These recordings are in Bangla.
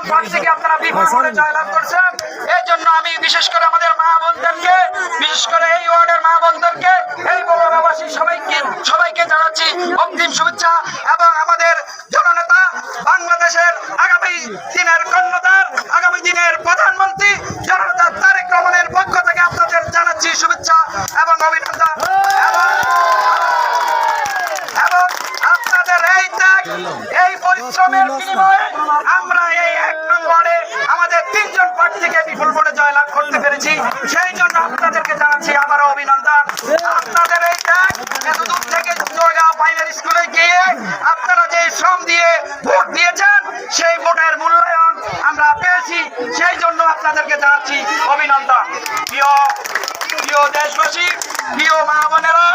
তিনজন প্রার্থীকে আপনারা বিপুল ভোটে জয়লাভ করছেন। এই জন্য আমি বিশেষ করে আমাদের মা বোনদেরকে বিশেষ করে এই ওয়ার্ডের মা বোনদেরকে এই বগুড়াবাসী সবাইকে সবাইকে জানাচ্ছি অন্তিম শুভেচ্ছা এবং আমাদের জননেতা বাংলাদেশের আগামী দিনের কর্ণধার আগামী দিনের প্রধানমন্ত্রী জননেতা তারেক রহমানের পক্ষ থেকে আপনাদের জানাচ্ছি শুভেচ্ছা এবং অভিনন্দন। এবং আপনাদের এই ত্যাগ এই পরিশ্রমের বিনিময়ে আমরা এই এক নম্বরে আমাদের তিনজন প্রার্থীকে বিপুল ভোটে জয়লাভ করতে পেরেছি সেই জন্য আপনাদেরকে জানাচ্ছি আবারও অভিনন্দন। আপনাদের এই এত দূর থেকে জয়গাঁও প্রাইমারি স্কুলে গিয়ে আপনারা যে শ্রম দিয়ে ভোট দিয়েছেন, সেই ভোটের মূল্যায়ন আমরা পেয়েছি। সেই জন্য আপনাদেরকে জানাচ্ছি অভিনন্দন। প্রিয় দেশবাসী, প্রিয় মা বোনেরা,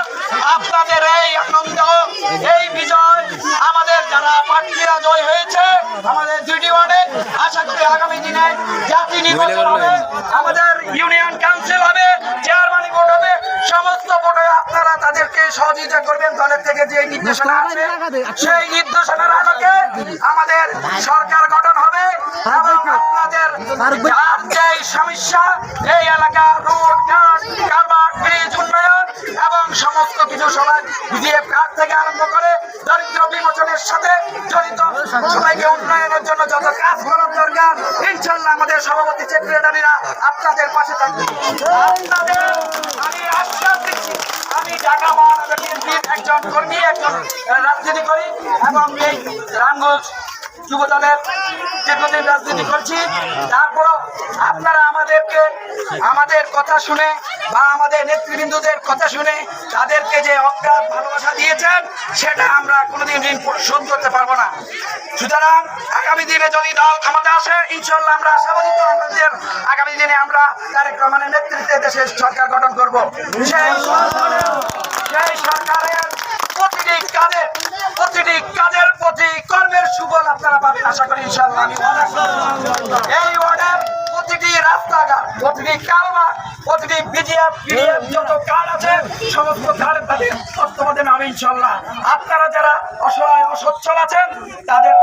আপনাদের এই আনন্দ, এই বিজয় আমাদের যারা প্রার্থীরা জয় হয়েছে, আমাদের দুইটি ওয়ার্ডে আশা করি আগামী দিনে জাতি নির্বাচন হবে। ইউনিয়ন কাউন্সিল হবে চেয়ারম্যান ভোট হবে সমস্ত ভোটে আপনারা তাদেরকে সহযোগিতা করবেন দলের থেকে যে নির্দেশনা আছে সেই নির্দেশনার আলোকে আমাদের সরকার গঠন হবে এবং আপনাদের যার যে সমস্যা এই এলাকা রোড ঘাট ব্রিজ উন্নয়ন এবং সমস্ত কিছু সবাই বিডিএফ কার্ড থেকে আরম্ভ করে দরিদ্র বিমোচনের সাথে জড়িত সবাইকে উন্নয়নের জন্য যত কাজ করার দরকার ইনশাল্লাহ আমাদের সভাপতি সেক্রেটারিরা আপনাদের পাশে থাকবে। আমি আশ্বাস দিচ্ছি, আমি ঢাকা একজন কর্মী, একজন রাজনীতি করি এবং এই রামগঞ্জ যুব দলের দীর্ঘদিন রাজনীতি করছি। তারপরও আপনারা আমাদেরকে আমাদের কথা শুনে বা আমাদের নেতৃবৃন্দদের কথা শুনে তাদেরকে যে অজ্ঞাত ভালোবাসা দিয়েছেন, সেটা আমরা কোনোদিন ঋণ শোধ করতে পারব না। সুতরাং আগামী দিনে যদি দল ক্ষমতা আসে ইনশাল্লাহ আমরা আশাবাদী তো আমাদের আগামী দিনে আমরা তারেক রহমানের নেতৃত্বে দেশের সরকার গঠন করব সেই সরকারের প্রতিটি কাজের প্রতিটি কাজের প্রতি কর্মের সুফল আপনারা পাবেন, আশা করি ইনশাল্লাহ। এই ওয়ার্ডের প্রতিটি রাস্তাঘাট, প্রতিটি কালমা প্রতিটি বিজিএফ পিডিএফ যত কার্ড আছে, সমস্ত কার্ডের তাদের তত্ত্বাবধানে হবে ইনশাল্লাহ আপনারা যারা অসহায়, অসচ্ছল আছেন, তাদের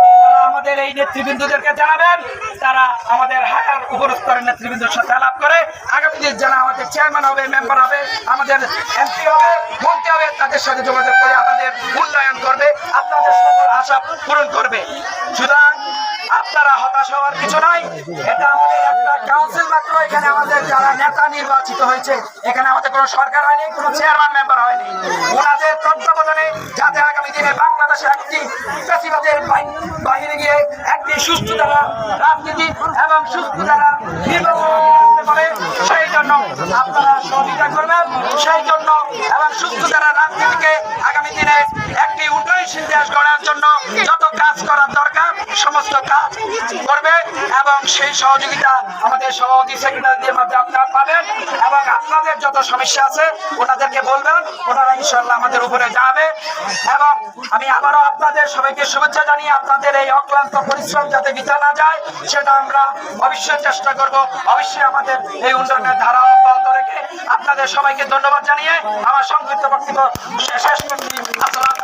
আমাদের এই নেতৃবৃন্দদেরকে জানাবেন। তারা আমাদের হায়ার উপরস্তরের নেতৃবৃন্দের সাথে আলাপ করে, আগামী দিন যারা আমাদের চেয়ারম্যান হবে, মেম্বার হবে, আমাদের এমপি হবে, মন্ত্রী হবে, তাদের সাথে যোগাযোগ করে আমাদের মূল্যায়ন করবে, আপনাদের সকল আশা পূরণ করবে। সুতরাং আপনারা হতাশ হওয়ার কিছু নাই। এটা আমাদের একটা কাউন্সিল মাত্র, এখানে আমাদের যারা নেতা নির্বাচিত হয়েছে, এখানে আমাদের কোনো সরকার হয়নি, কোনো চেয়ারম্যান মেম্বার হয়নি। ওনাদের তত্ত্বাবধানে যাতে আগামী দিনে গিয়ে একটি সুস্থ দ্বারা রাজনীতি এবং সুস্থ দ্বারা নির্বাচন পারে, সেই জন্য আপনারা জন্য এবং সুস্থ দ্বারা রাজনীতিকে আগামী দিনে একটি উন্নয়নশীল দেশ গড়ার জন্য সমস্ত কাজ করবে এবং সেই সহযোগিতা আমাদের সভাপতি সেক্রেটারিদের মাধ্যমে আপনারা পাবেন এবং আপনাদের যত সমস্যা আছে ওনাদেরকে বলবেন, ওনারা ইনশাল্লাহ আমাদের উপরে যাবে। এবং আমি আবারও আপনাদের সবাইকে শুভেচ্ছা জানিয়ে আপনাদের এই অক্লান্ত পরিশ্রম যাতে বিতা না যায়, সেটা আমরা অবশ্যই চেষ্টা করব। অবশ্যই আমাদের এই উন্নয়নের ধারা অব্যাহত রেখে আপনাদের সবাইকে ধন্যবাদ জানিয়ে আমার সংক্ষিপ্ত বক্তব্য শেষ করছি। আসসালাম